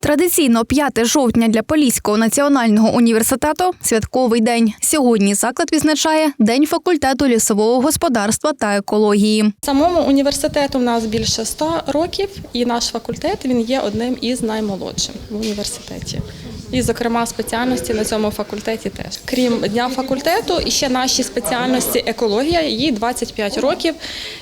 Традиційно 5 жовтня для Поліського національного університету святковий день. Сьогодні заклад відзначає День факультету лісового господарства та екології. Самому університету в нас більше 100 років, і наш факультет він є одним із наймолодшим в університеті. І, зокрема, спеціальності на цьому факультеті теж. Крім дня факультету, і ще наші спеціальності екологія, їй 25 років,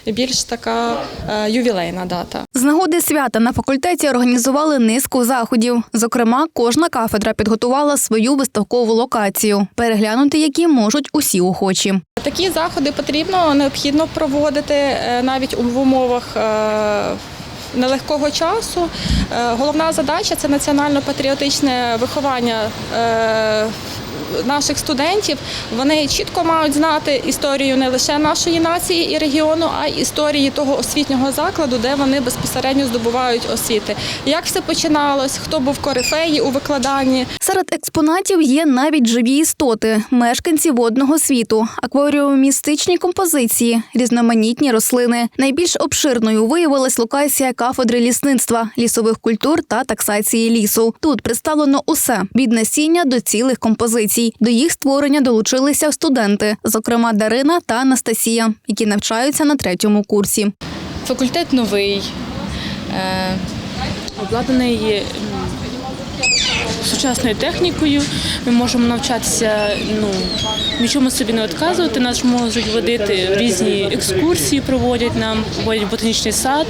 більш така е, ювілейна дата. З нагоди свята на факультеті організували низку заходів. Зокрема, кожна кафедра підготувала свою виставкову локацію, переглянути які можуть усі охочі. Такі заходи потрібно необхідно проводити е, навіть в умовах. Нелегкого часу. Е, головна задача це національно-патріотичне виховання е, наших студентів. Вони чітко мають знати історію не лише нашої нації і регіону, а й історії того освітнього закладу, де вони безпосередньо здобувають освіти. Як все починалось, хто був корифеї у викладанні, Серед експонатів є навіть живі істоти, мешканці водного світу, акваріумістичні композиції, різноманітні рослини. Найбільш обширною виявилась локація кафедри лісництва, лісових культур та таксації лісу. Тут представлено усе від насіння до цілих композицій. До їх створення долучилися студенти, зокрема Дарина та Анастасія, які навчаються на третьому курсі. Факультет новий, е, обладнаний сучасною технікою. Ми можемо навчатися, ну, нічому собі не відказувати. Нас можуть водити різні екскурсії, проводять нам, водять ботанічний сад.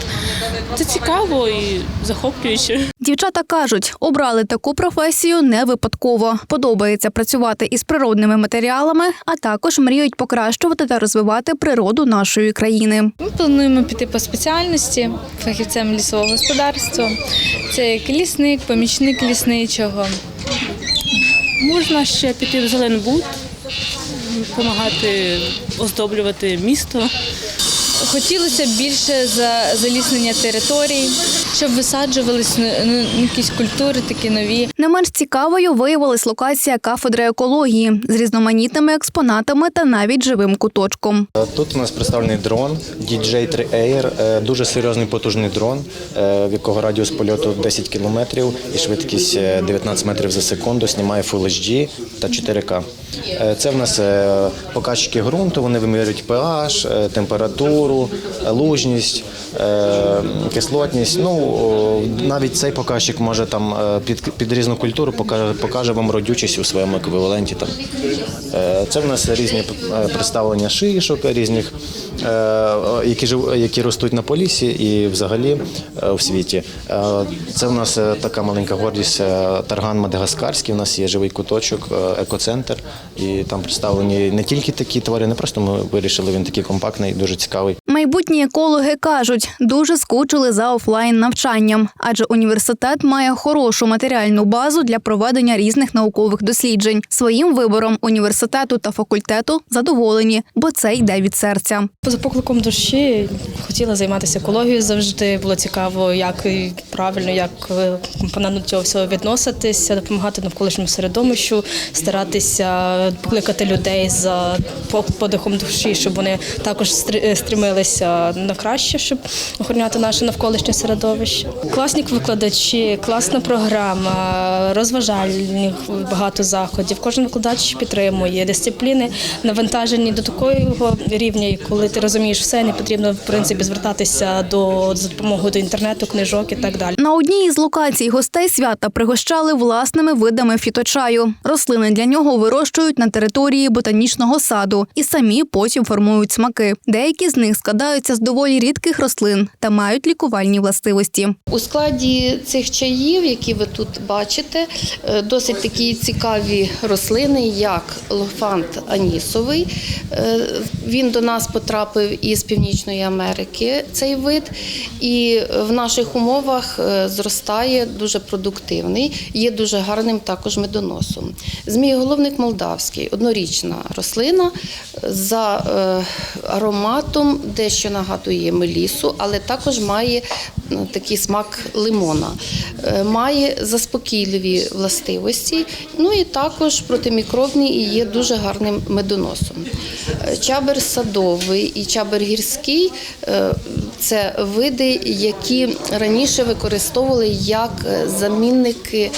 Це цікаво і захоплююче. Дівчата кажуть, обрали таку професію не випадково. Подобається працювати із природними матеріалами, а також мріють покращувати та розвивати природу нашої країни. Ми плануємо піти по спеціальності фахівцем лісового господарства. Це як лісник, помічник лісничого. Можна ще піти в Зеленбуд, допомагати оздоблювати місто. Хотілося б більше за заліснення територій, щоб висаджувались ну, якісь культури такі нові. Не менш цікавою виявилась локація кафедри екології з різноманітними експонатами та навіть живим куточком. Тут у нас представлений дрон DJI 3 Air, е, дуже серйозний потужний дрон, е, в якого радіус польоту 10 кілометрів і швидкість е, 19 метрів за секунду, знімає Full HD та 4К. Е, Це в нас е, показчики ґрунту, вони вимірюють pH, е, температуру, е, лужність, е, кислотність. Ну, о, навіть цей показчик може там е, під, під різну культуру покаже, покаже вам родючість у своєму еквіваленті. Там. Е, Це в нас різні е, представлення шишок, різних, е, які жив, які ростуть на полісі і взагалі е, в світі. Е, Це в нас е, така маленька гордість е, тарган Мадагаскарський. У нас є живий куточок, е, екоцентр, і там представлені не тільки такі тварини, просто ми вирішили він такий компактний, дуже цікавий. Майбутні екологи кажуть, дуже скучили за офлайн навчанням, адже університет має хорошу матеріальну базу для проведення різних наукових досліджень. Своїм вибором університету та факультету задоволені, бо це йде від серця. За покликом душі хотіла займатися екологією завжди. Було цікаво, як правильно, як е, до цього всього відноситися, допомагати навколишньому середовищу, старатися покликати людей за подихом душі, щоб вони також стр- е, на краще, щоб охороняти наше навколишнє середовище. Класні викладачі, класна програма, розважальних багато заходів. Кожен викладач підтримує дисципліни, навантажені до такого рівня, коли ти розумієш все, не потрібно в принципі звертатися до за допомогою до інтернету, книжок і так далі. На одній із локацій гостей свята пригощали власними видами фіточаю. Рослини для нього вирощують на території ботанічного саду і самі потім формують смаки. Деякі з них складаються з доволі рідких рослин та мають лікувальні властивості. У складі цих чаїв, які ви тут бачите, е, досить такі цікаві рослини, як лофант анісовий. Е, Він до нас потрапив із Північної Америки, цей вид, і в наших умовах е, зростає дуже продуктивний, є дуже гарним також медоносом. Змієголовник молдавський, однорічна рослина за ароматом, дещо нагадує мелісу, але також має ну, такий смак лимона. Е, Має заспокійливі властивості, ну і також протимікробний і є дуже гарним медоносом. Е, Чабер садовий і чабер гірський е, Це види, які раніше використовували як е, замінники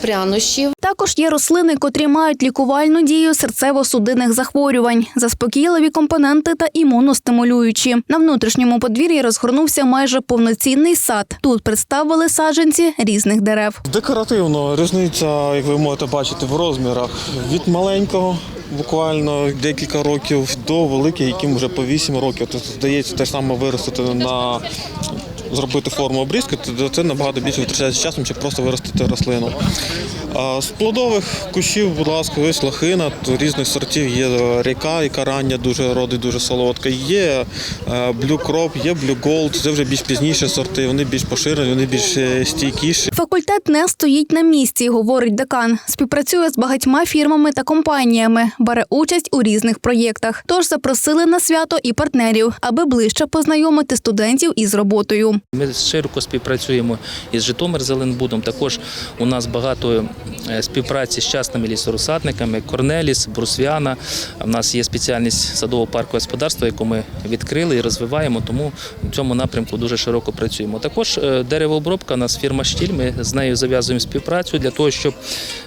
прянощів. Також є рослини, котрі мають лікувальну дію серцево-судинних захворювань, заспокійливі компоненти та імуностимулюючі. На внутрішньому подвір'ї розгорнувся майже повноцінний сад. Тут представили саджанці різних дерев. Декоративно різниця, як ви можете бачити, в розмірах від маленького. Буквально декілька років до великих, яким вже по 8 років. Тобто, здається, те саме виростити на зробити форму обрізки, то це набагато більше витрачається часом, чи просто виростити рослину. З плодових кущів, будь ласка, ось лохина, різних сортів є ріка, яка рання дуже родить, дуже солодка. Є блю кроп, є блю голд, це вже більш пізніші сорти, вони більш поширені, вони більш е, стійкіші. Факультет не стоїть на місці, говорить декан. Співпрацює з багатьма фірмами та компаніями, бере участь у різних проєктах. Тож запросили на свято і партнерів, аби ближче познайомити студентів із роботою. Ми широко співпрацюємо із Житомир Зеленбудом. Також у нас багато е, співпраці з частними лісорусадниками, Корнеліс, Брусвіана. У нас є спеціальність садово паркового господарства, яку ми відкрили і розвиваємо, тому в цьому напрямку дуже широко працюємо. Також е, деревообробка, у нас фірма Штіль. Ми з нею зав'язуємо співпрацю для того, щоб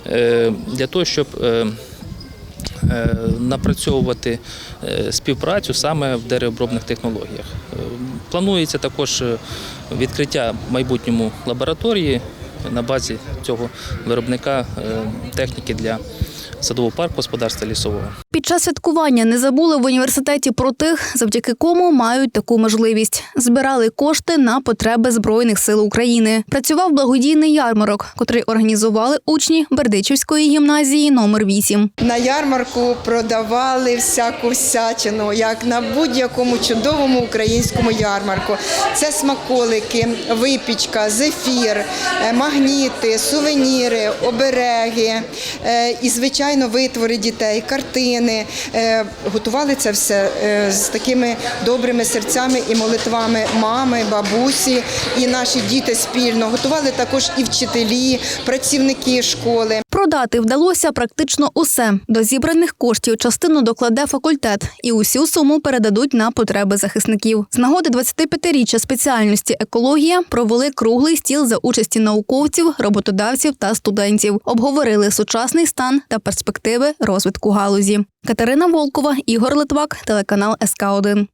е, для того, щоб напрацьовувати е, співпрацю саме в деревообробних технологіях. Е, Планується також е, відкриття в майбутньому лабораторії на базі цього виробника е, техніки для садового парку господарства лісового. Час святкування не забули в університеті про тих, завдяки кому мають таку можливість. Збирали кошти на потреби Збройних сил України. Працював благодійний ярмарок, котрий організували учні Бердичівської гімназії номер 8. На ярмарку продавали всяку всячину, як на будь-якому чудовому українському ярмарку. Це смаколики, випічка, зефір, е, магніти, сувеніри, обереги е, і, звичайно, витвори дітей, картини. Е, Готували це все е, з такими добрими серцями і молитвами мами, бабусі і наші діти спільно. Готували також і вчителі, працівники школи. Продати вдалося практично усе. До зібраних коштів частину докладе факультет і усю суму передадуть на потреби захисників. З нагоди 25-річчя спеціальності екологія провели круглий стіл за участі науковців, роботодавців та студентів. Обговорили сучасний стан та перспективи розвитку галузі. Катерина Волкова, Ігор Литвак, телеканал СК 1